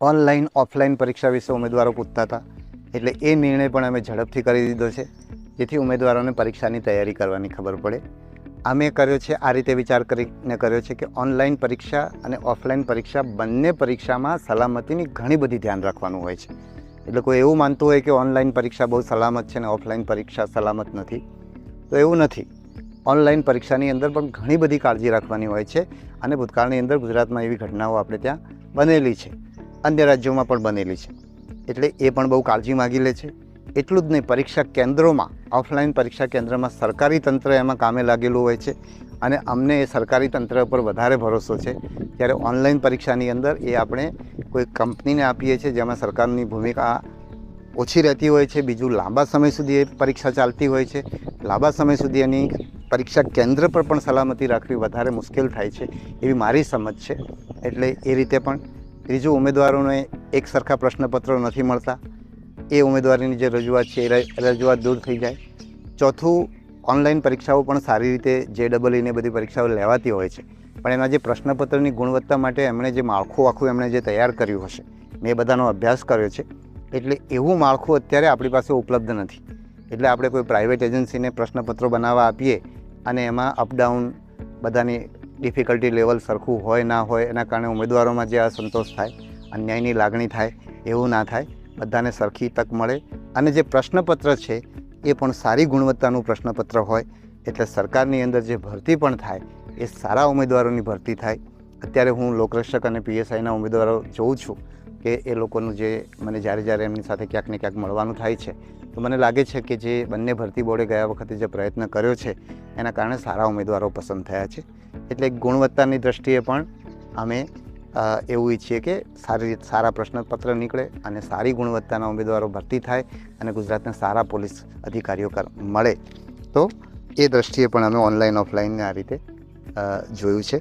Online, offline પરીક્ષા વિશે ઉમેદવારો પૂછતા હતા. એટલે એ નિર્ણય પણ અમે ઝડપથી કરી દીધો છે, જેથી ઉમેદવારોને પરીક્ષાની તૈયારી કરવાની ખબર પડે. અમે કર્યો છે, આ રીતે વિચાર કરીને કર્યો છે કે ઓનલાઈન પરીક્ષા અને ઓફલાઈન પરીક્ષા બંને પરીક્ષામાં સલામતીની ઘણી બધી ધ્યાન રાખવાનું હોય છે. એટલે કોઈ એવું માનતું હોય કે ઓનલાઈન પરીક્ષા બહુ સલામત છે અને ઓફલાઈન પરીક્ષા સલામત નથી, તો એવું નથી. ઓનલાઈન પરીક્ષાની અંદર પણ ઘણી બધી કાળજી રાખવાની હોય છે અને ભૂતકાળની અંદર ગુજરાતમાં એવી ઘટનાઓ આપણે ત્યાં બનેલી છે. અન્ય રાજ્યોમાં પણ બનેલી છે. એટલે એ પણ બહુ કાળજી માગી લે છે. એટલું જ નહીં, પરીક્ષા કેન્દ્રોમાં ઓફલાઈન પરીક્ષા કેન્દ્રમાં સરકારી તંત્ર એમાં કામે લાગેલું હોય છે અને અમને એ સરકારી તંત્ર પર વધારે ભરોસો છે. ત્યારે ઓનલાઈન પરીક્ષાની અંદર એ આપણે કોઈ કંપનીને આપીએ છીએ જેમાં સરકારની ભૂમિકા ઓછી રહેતી હોય છે, બીજું લાંબા સમય સુધી એ પરીક્ષા ચાલતી હોય છે. લાંબા સમય સુધી એની પરીક્ષા કેન્દ્ર પર પણ સલામતી રાખવી વધારે મુશ્કેલ થાય છે એવી મારી સમજ છે. એટલે એ રીતે પણ ત્રીજું, ઉમેદવારોને એક સરખા પ્રશ્નપત્રો નથી મળતા. એ ઉમેદવારીની જે રજૂઆત છે, એ રજૂઆત દૂર થઈ જાય. ચોથું, ઓનલાઈન પરીક્ષાઓ પણ સારી રીતે જે ડબલ ઈને બધી પરીક્ષાઓ લેવાતી હોય છે. પણ એના જે પ્રશ્નપત્રની ગુણવત્તા માટે એમણે જે માળખું આખું એમણે જે તૈયાર કર્યું હશે, મેં બધાનો અભ્યાસ કર્યો છે. એટલે એવું માળખું અત્યારે આપણી પાસે ઉપલબ્ધ નથી. એટલે આપણે કોઈ પ્રાઇવેટ એજન્સીને પ્રશ્નપત્રો બનાવવા આપીએ અને એમાં અપડાઉન બધાની ડિફિકલ્ટી લેવલ સરખું હોય ના હોય, એના કારણે ઉમેદવારોમાં જે અસંતોષ થાય, અન્યાયની લાગણી થાય, એવું ના થાય, બધાને સરખી તક મળે. અને જે પ્રશ્નપત્ર છે, એ પણ સારી ગુણવત્તાનું પ્રશ્નપત્ર હોય, એટલે સરકારની અંદર જે ભરતી પણ થાય, એ સારા ઉમેદવારોની ભરતી થાય. અત્યારે હું લોકરક્ષક અને પીએસઆઈના ઉમેદવારો જોઉં છું. કે એ લોકોનું જે મને જ્યારે જ્યારે એમની સાથે ક્યાંક ને ક્યાંક મળવાનું થાય છે, તો મને લાગે છે કે જે બંને ભરતી બોર્ડે ગયા વખતે જે પ્રયત્ન કર્યો છે, એના કારણે સારા ઉમેદવારો પસંદ થયા છે. એટલે ગુણવત્તાની દ્રષ્ટિએ પણ અમે એવું ઈચ્છીએ કે સારી રીત, સારા પ્રશ્નપત્ર નીકળે અને સારી ગુણવત્તાના ઉમેદવારો ભરતી થાય અને ગુજરાતને સારા પોલીસ અધિકારીઓ મળે. તો એ દ્રષ્ટિએ પણ અમે ઓનલાઈન ઓફલાઈન આ રીતે જોયું છે.